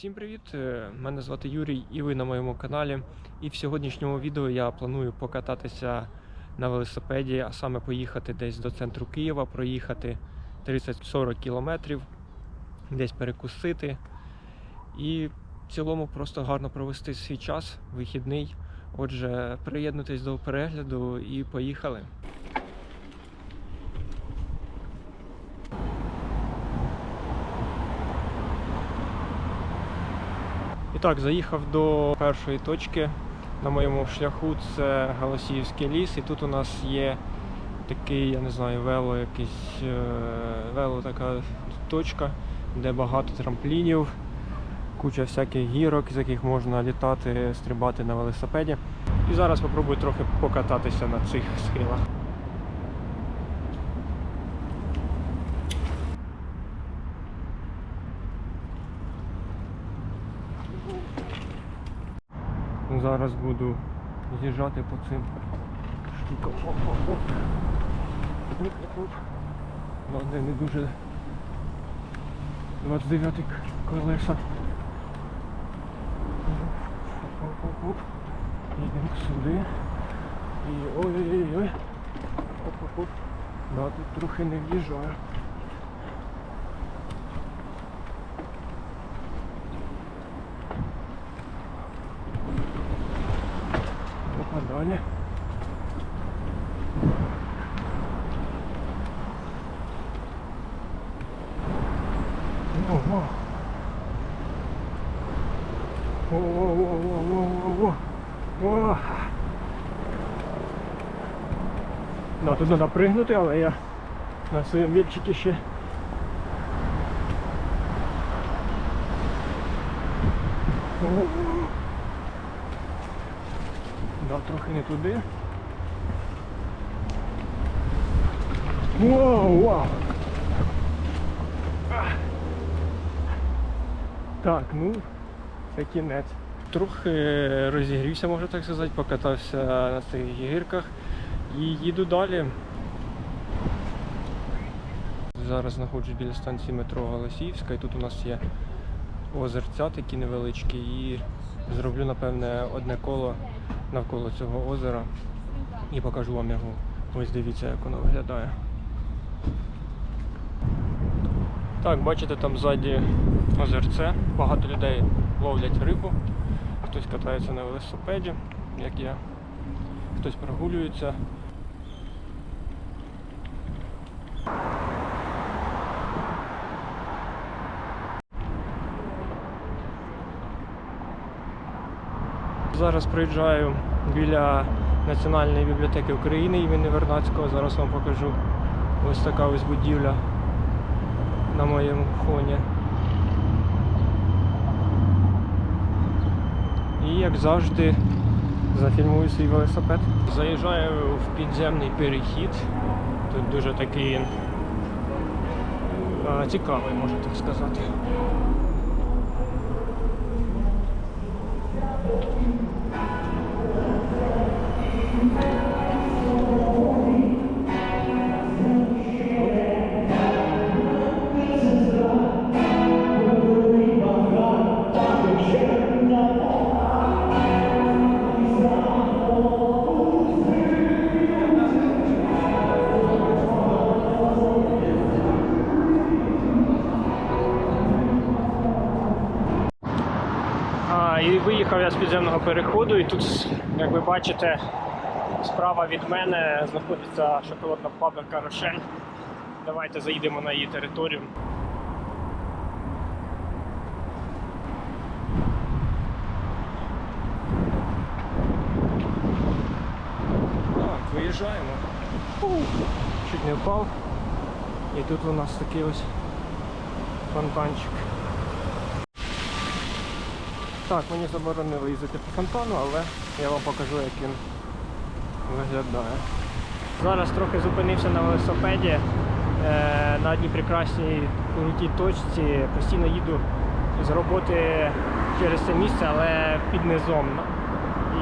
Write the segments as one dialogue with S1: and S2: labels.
S1: Всім привіт! Е, Мене звати Юрій і ви на моєму каналі. І в сьогоднішньому відео я планую покататися на велосипеді, а саме поїхати десь до центру Києва, проїхати 30-40 кілометрів, десь перекусити. І в цілому просто гарно провести свій час, вихідний. Отже, приєднуйтесь до перегляду і поїхали. Так, заїхав до першої точки на моєму шляху. Це Галасіївський ліс, і тут у нас є такий, я не знаю, вело, якийсь е, вело така точка, де багато трамплінів, куча всяких гірок, з яких можна літати, стрибати на велосипеді. І зараз спробую трохи покататися на цих схилах. Зараз буду з'їжджати по цим штукам. Оп-оп-оп. Ладно, не дуже 29 колеса. Їдемо сюди. І ой-ой-ой. Да, тут трохи не в'їжджаю. Попадали. Ого. О-о-о-о-о-о-о. Да, тут треба пригнути, але я на своєму вільчикі ще. Да, трохи не туди. Вау, вау. Так, ну, це кінець. Трохи розігрівся, можна так сказати, покатався на цих гірках і їду далі. Зараз знаходжусь біля станції метро Голосіївська і тут у нас є озерця такі невеличкі і зроблю напевне одне коло навколо цього озера і покажу вам його. Ось дивіться, як воно виглядає. Так, бачите, там ззаді озерце. Багато людей ловлять рибу, хтось катається на велосипеді, як я, хтось прогулюється. Зараз приїжджаю біля Національної бібліотеки України імені Вернацького. Зараз вам покажу ось така ось будівля на моєму фоні. І як завжди зафільмую свій велосипед. Заїжджаю в підземний перехід. Тут дуже такий цікавий, можна так сказати. І тут, як ви бачите, справа від мене знаходиться шоколадна фабрика Рошель. Давайте заїдемо на її територію. Виїжджаємо. Чуть не впав. І тут у нас такий ось фонтанчик. Так, мені заборонили їздити по фонтану, але я вам покажу, як він виглядає. Зараз трохи зупинився на велосипеді е, на одній прекрасній крутій точці. Постійно їду з роботи через це місце, але під низом.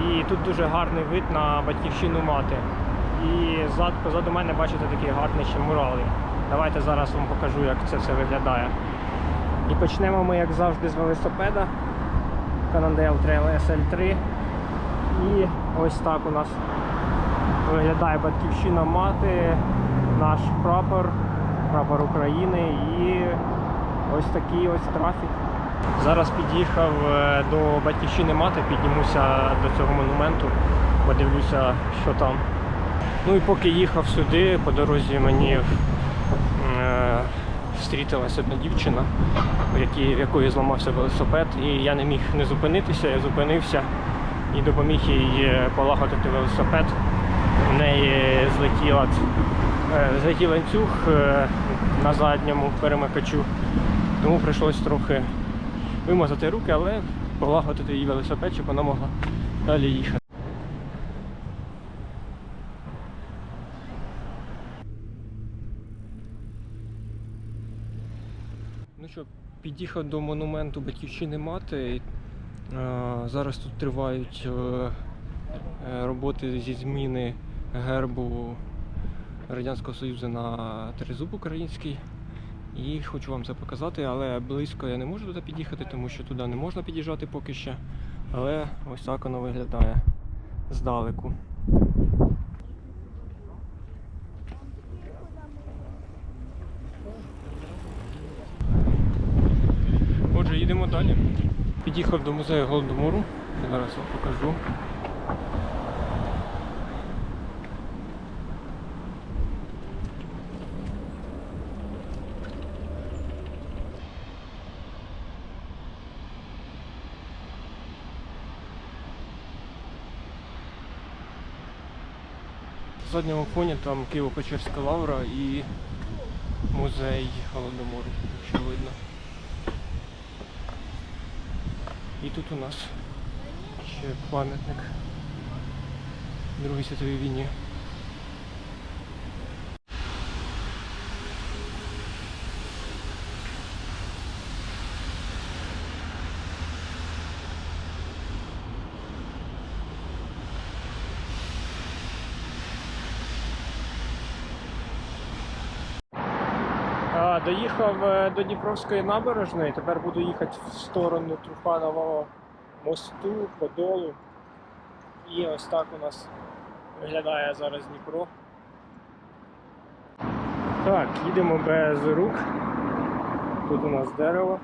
S1: І тут дуже гарний вид на батьківщину мати. І зад, позаду мене бачите такі гарні ще мурали. Давайте зараз вам покажу, як це все виглядає. І почнемо ми, як завжди, з велосипеда. Cannondale Trail SL3. І ось так у нас виглядає батьківщина мати, наш прапор, прапор України і ось такий ось трафік. Зараз під'їхав е, до батьківщини мати, піднімуся до цього монументу, подивлюся, що там. Ну і поки їхав сюди, по дорозі мені е, встрітилась одна дівчина, в якій, в якої зламався велосипед, і я не міг не зупинитися, я зупинився і допоміг їй е, полагодити велосипед. У неї злетіла, е, злетів ланцюг е, на задньому перемикачу, тому прийшлось трохи вимазати руки, але полагодити її велосипед, щоб вона могла далі їхати. Що, під'їхав до монументу батьківщини мати. Е, Зараз тут тривають е, е, роботи зі зміни гербу Радянського Союзу на тризуб український. І хочу вам це показати, але близько я не можу туди під'їхати, тому що туди не можна під'їжджати поки ще. Але ось так воно виглядає здалеку. Отже, їдемо далі. Під'їхав до музею Голодомору. Зараз вам покажу. В задньому фоні там Києво-Печерська лавра і музей Голодомору, якщо видно. І тут у нас ще пам'ятник Другій світовій війні. Доїхав е, до Дніпровської набережної, тепер буду їхати в сторону Труханового мосту, Подолу. І ось так у нас виглядає зараз Дніпро. Так, їдемо без рук. Тут у нас дерево.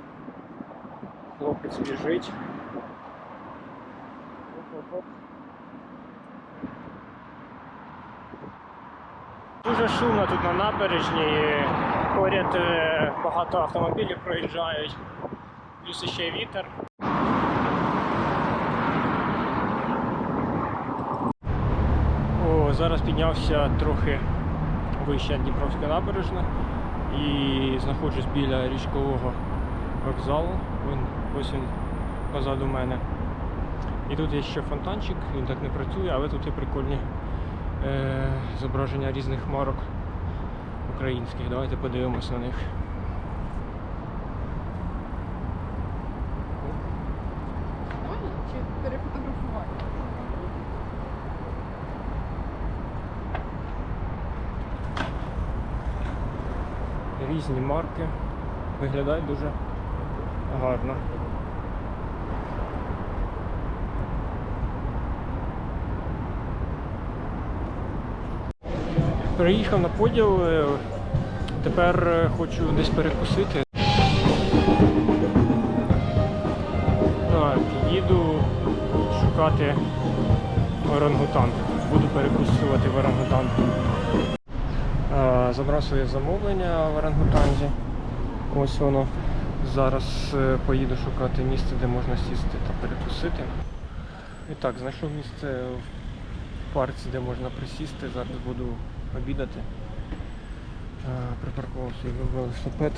S1: Хлопець біжить. Дуже шумно тут на набережній. Поряд е, багато автомобілів проїжджають. Плюс ще вітер. О, зараз піднявся трохи вище Дніпровська набережна і знаходжусь біля річкового вокзалу. Він ось він позаду мене. І тут є ще фонтанчик, він так не працює, але тут є прикольні е, зображення різних марок українських. Давайте подивимось на них.
S2: Чи перефотографувати?
S1: Різні марки. Виглядає дуже гарно. Приїхав на поділ, е, тепер е, хочу десь перекусити. Так, їду шукати орангутан. Буду перекусувати в орангутан. Е, Забрав своє замовлення в орангутанзі. Ось воно. Зараз поїду шукати місце, де можна сісти та перекусити. І так, знайшов місце в парці, де можна присісти. Зараз буду обідати. Е, Припаркував свій велосипед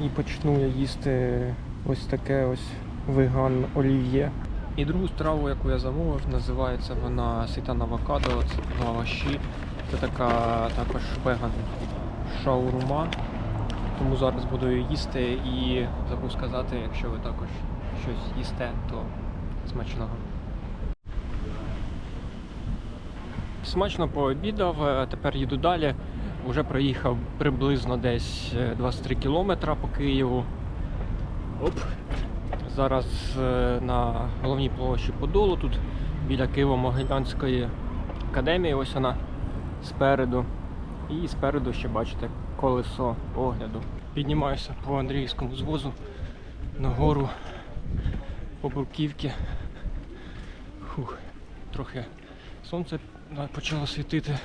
S1: і почну я їсти ось таке ось веган олів'є. І другу страву, яку я замовив, називається вона ситан авокадо, це лаваші. Це така також веган шаурма. Тому зараз буду її їсти і забув сказати, якщо ви також щось їсте, то смачного. Смачно пообідав, е, тепер їду далі. Уже проїхав приблизно десь е, 23 кілометра по Києву. Оп. Зараз е, на головній площі Подолу, тут біля Києво-Могилянської академії, ось вона спереду. І спереду ще бачите колесо огляду. Піднімаюся по Андріївському звозу нагору по Бруківці. Фух, трохи сонце е, почало світити,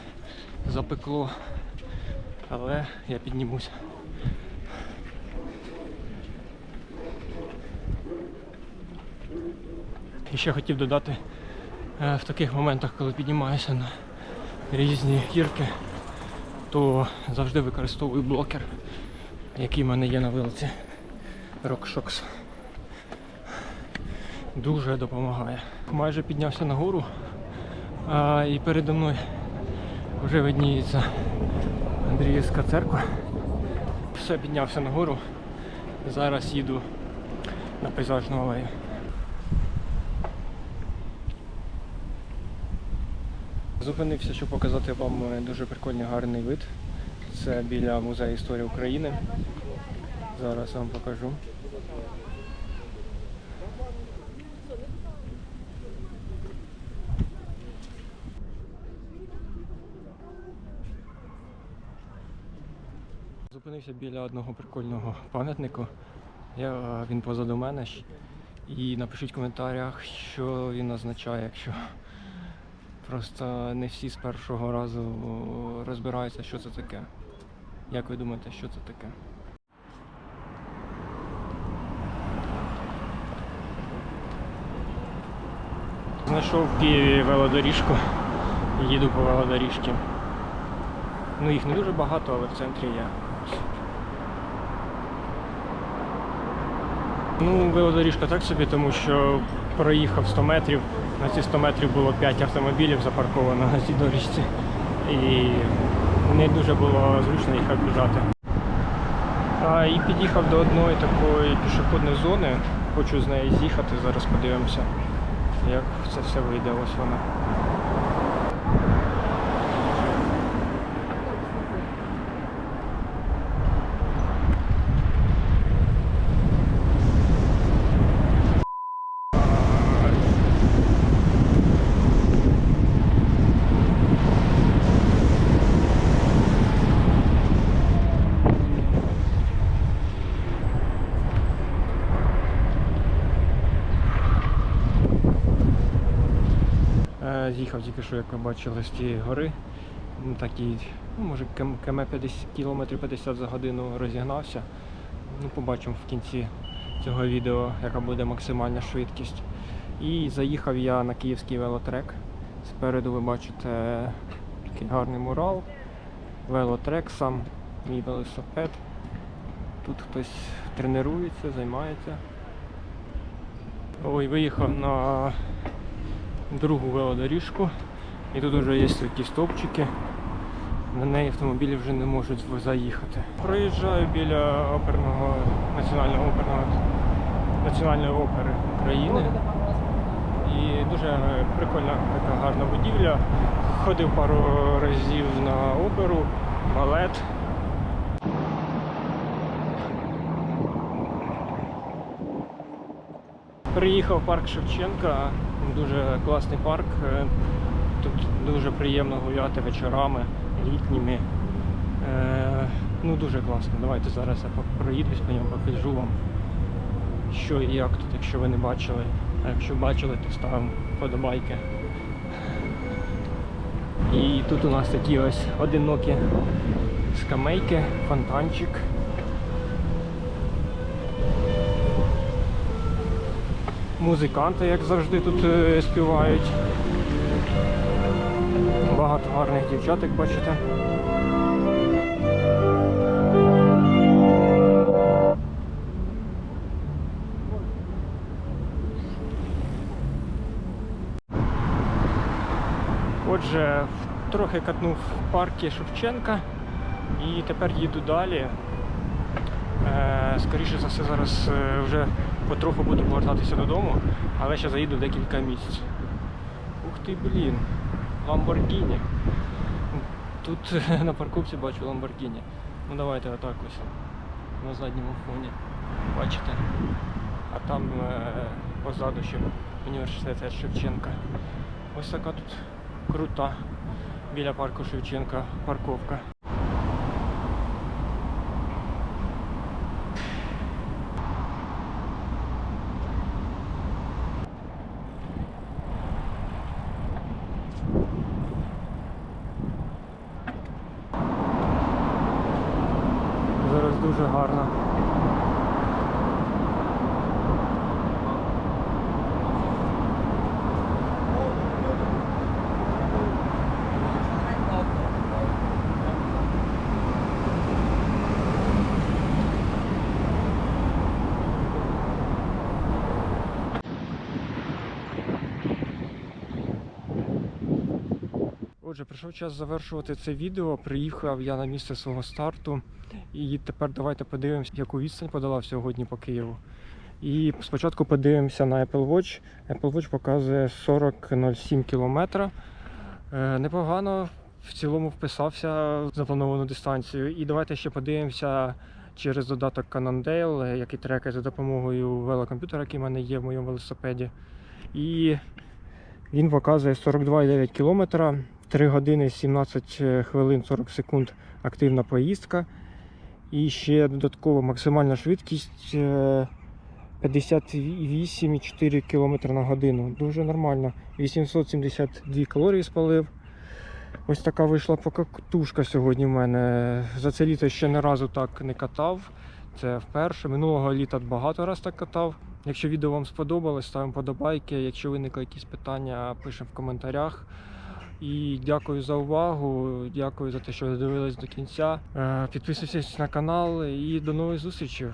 S1: запекло, але я піднімуся. І ще хотів додати е, в таких моментах, коли піднімаюся на різні гірки, то завжди використовую блокер, який в мене є на вилці RockShox. Дуже допомагає. Майже піднявся нагору, а, і передо мною вже видніється Андріївська церква. Все, піднявся нагору. Зараз їду на пейзажну алею. Зупинився, щоб показати вам е, дуже прикольний гарний вид. Це біля музею історії України. Зараз вам покажу. Зупинився біля одного прикольного пам'ятнику. Я, е, він позаду мене. І напишіть в коментарях, що він означає, якщо просто не всі з першого разу розбираються, що це таке. Як ви думаєте, що це таке? Знайшов в Києві велодоріжку їду по велодоріжці. Ну їх не дуже багато, але в центрі є. Ну, велодоріжка так собі, тому що проїхав 100 метрів. На ці 100 метрів було 5 автомобілів запарковано на цій доріжці. І не дуже було зручно їх обіжати. А, і під'їхав до одної такої пішохідної зони. Хочу з неї з'їхати, зараз подивимося, як це все вийде. Ось вона. Е, З'їхав тільки що, як ви бачили, з тієї гори. Ну, Такий, ну, може, км 50 км 50 за годину розігнався. Ну, побачимо в кінці цього відео, яка буде максимальна швидкість. І заїхав я на київський велотрек. Спереду ви бачите такий гарний мурал, велотрек сам, мій велосипед. Тут хтось тренується, займається. Ой, виїхав на другу велодоріжку. І тут вже є такі стовпчики. На неї автомобілі вже не можуть заїхати. Проїжджаю біля оперного національного оперного національної опери України. І дуже прикольна така гарна будівля. Ходив пару разів на оперу, балет. Приїхав в парк Шевченка, дуже класний парк. е, Тут дуже приємно гуляти вечорами, літніми. Е, ну дуже класно. Давайте зараз я проїдусь по ньому, покажу вам, що і як тут, якщо ви не бачили. А якщо бачили, то ставимо подобайки. І тут у нас такі ось одинокі скамейки, фонтанчик. Музиканти, як завжди, тут е, співають. Багато гарних дівчат, як бачите. Отже, трохи катнув в паркі Шевченка і тепер їду далі. Е, Скоріше за все, зараз е, вже потроху буду повертатися додому, але ще заїду декілька місць. Ух ти, блін, Ламборгіні. Тут на парковці бачу Ламборгіні. Ну давайте отак ось на задньому фоні. Бачите? а там е, позаду ще університет Шевченка. Ось така тут крута біля парку Шевченка парковка. Зараз дуже гарно. Отже, прийшов час завершувати це відео. Приїхав я на місце свого старту. І тепер давайте подивимося, яку відстань подолав сьогодні по Києву. І спочатку подивимося на Apple Watch. Apple Watch показує 40,07 км. Непогано в цілому вписався в заплановану дистанцію. І давайте ще подивимося через додаток Cannondale, який трекає за допомогою велокомп'ютера, який в мене є в моєму велосипеді. І він показує 42,9 км, 3 години 17 хвилин 40 секунд активна поїздка. І ще додатково максимальна швидкість е, 58,4 км на годину. Дуже нормально. 872 калорії спалив. Ось така вийшла покатушка сьогодні в мене. За це літо ще не разу так не катав. Це вперше. Минулого літа багато раз так катав. Якщо відео вам сподобалось, ставимо подобайки. Якщо виникли якісь питання, пишемо в коментарях. І дякую за увагу. Дякую за те, що дивились до кінця. Е, Підписуйтесь на канал і до нових зустрічей.